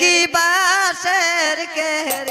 কি বাসের কের